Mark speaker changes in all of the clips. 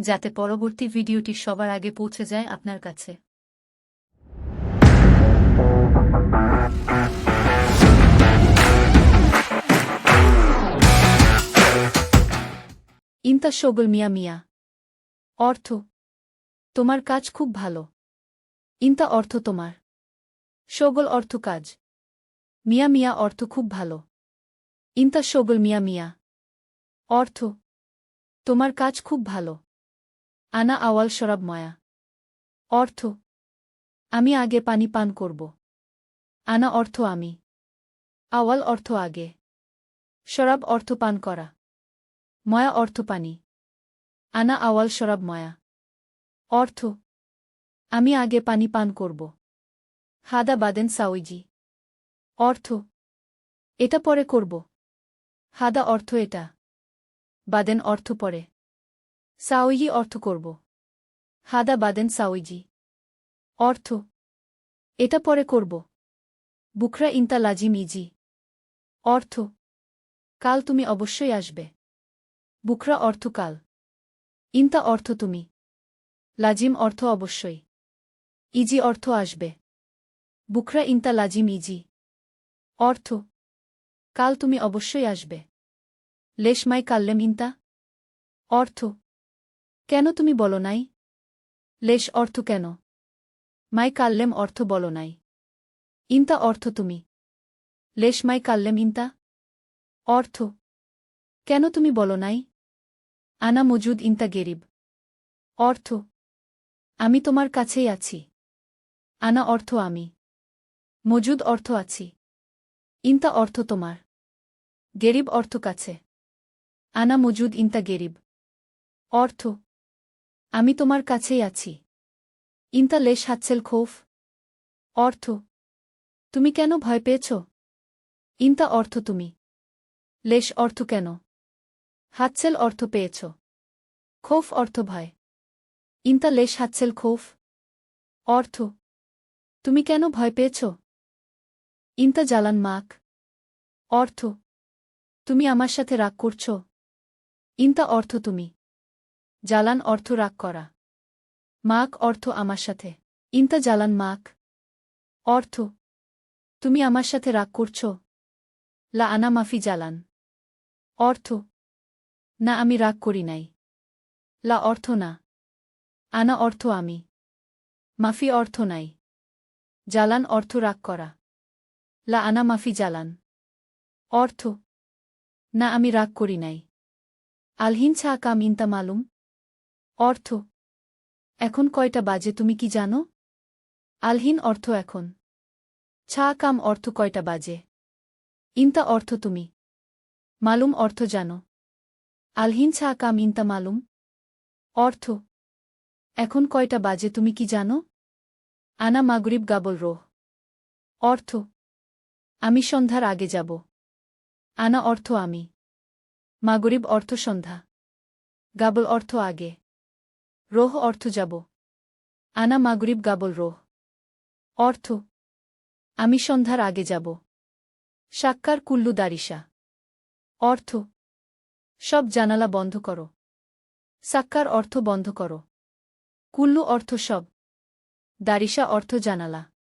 Speaker 1: যাতে পরবর্তী ভিডিওটি সবার আগে পৌঁছে যায় আপনার কাছে। ইন্তা শোগল মিয়া মিয়া। অর্থ, তোমার কাজ খুব ভালো। ইন্তা অর্থ তোমার। শোগল অর্থ কাজ। মিয়া মিয়া অর্থ খুব ভালো। ইন্তা শোগল মিয়া মিয়া। অর্থ, তোমার কাজ খুব ভালো। আনা আওয়াল শরাব ময়া। অর্থ, আমি আগে পানি পান করব। আনা অর্থ আমি। আওয়াল অর্থ আগে। শরাব অর্থ পান করা। ময়া অর্থ পানি। আনা আওয়াল শরাব ময়া। অর্থ, আমি আগে পানি পান করব। হাদা বাদেন সাউইজি অর্থ, এটা পরে করব। হাদা অর্থ এটা। বাদেন অর্থ পরে। সাউইজি অর্থ করব। হাদা বাদেন সাউইজি অর্থ, এটা পরে করব। বুকরা ইন্তা লাজিম ইজি অর্থ, কাল তুমি অবশ্যই আসবে। বুকরা অর্থ কাল। ইন্তা অর্থ তুমি। লাজিম অর্থ অবশ্যই। ইজি অর্থ আসবে। বুকরা ইন্তা লাজিম ইজি অর্থ, কাল তুমি অবশ্যই আসবে। লেশমাই কাল্লেম ইন্তা। অর্থ কেন তুমি বলো নাই? লেশ অর্থ কেন? মাই কাল্লেম অর্থ বলো নাই। ইন্তা অর্থ তুমি। লেশ মাই কাল্লেম ইন্তা? অর্থ। কেন তুমি বলো নাই? আনা মজুদ ইন্তা গেরিব। অর্থ। আমি তোমার কাছেই আছি। আনা অর্থ আমি। মজুদ অর্থ আছি। ইন্তা অর্থ তোমার। গেরিব অর্থ কাছে। আনা মজুদ ইন্তা গেরিব। অর্থ। আমি তোমার কাছেই আছি। ইন্তা লেশ হাতছেল খোফ। অর্থ, তুমি কেন ভয় পেয়েছ? ইন্তা অর্থ তুমি। লেশ অর্থ কেন? হাতছেল অর্থ পেয়েছ। খোফ অর্থ ভয়। ইন্তা লেশ হাতছেল খোফ। অর্থ, তুমি কেন ভয় পেয়েছ? ইন্তা জ্বালান মাক। অর্থ, তুমি আমার সাথে রাগ করছ। ইন্তা অর্থ তুমি। জ্বালান অর্থ রাগ করা। মাক অর্থ আমার সাথে। ইন্তা জ্বালান মাক। অর্থ, তুমি আমার সাথে রাগ করছ? লা আনা মাফি জ্বালান অর্থ, না আমি রাগ করি নাই। লা অর্থ না। আনা অর্থ আমি। মাফি অর্থ নাই। জ্বালান অর্থ রাগ করা। লা আনা মাফি জ্বালান অর্থ, না আমি রাগ করি নাই। আলহিন ছা কাম ইন্তা মালুম। অর্থ। এখন কয়টা বাজে তুমি কি জানো? আলহিন অর্থ এখন। ছা কাম অর্থ কয়টা বাজে? ইন্তা অর্থ তুমি। মালুম অর্থ জানো। আলহিন ছা কাম ইন্তা মালুম। অর্থ। এখন কয়টা বাজে তুমি কি জানো? আনা মাগরিব গাবল রোহ। অর্থ। আমি সন্ধ্যার আগে যাব। আনা অর্থ আমি। মাগরিব অর্থ সন্ধ্যা। গাবল অর্থ আগে। রোহ অর্থ যাব। আনা মাগরিব গাবল রোহ। অর্থ, আমি সন্ধ্যার আগে যাব। সাক্কার কুল্লু দারিসা অর্থ, সব জানালা বন্ধ করো। সাক্কার অর্থ বন্ধ করো। কুল্লু অর্থ সব। দারিসা অর্থ জানালা।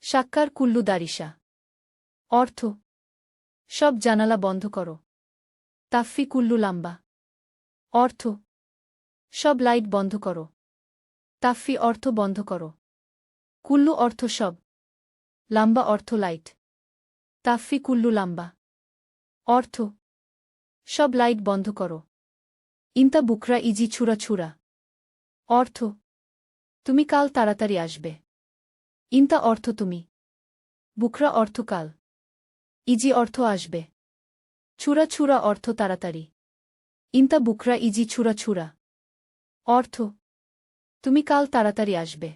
Speaker 1: সাক্কার কুল্লু দারিসা অর্থ, সব জানালা বন্ধ করো। তাফি কুল্লু লাম্বা। অর্থ সব লাইট বন্ধ করো। তাফি অর্থ বন্ধ করো। কুল্লু অর্থ সব। লাম্বা অর্থ লাইট। তাফি কুল্লু লাম্বা। অর্থ, সব লাইট বন্ধ করো। ইন্তা বুকরা ইজি ছুরা ছুরা। অর্থ, তুমি কাল তাড়াতাড়ি আসবে। ইন্তা অর্থ তুমি। বুকরা অর্থ কাল। ইজি অর্থ আসবে। ছুরা ছুরা অর্থ তাড়াতাড়ি। ইন্তা বুকরা ইজি ছুরা ছুরা। অর্থ তুমি কাল তাড়াতাড়ি আসবে।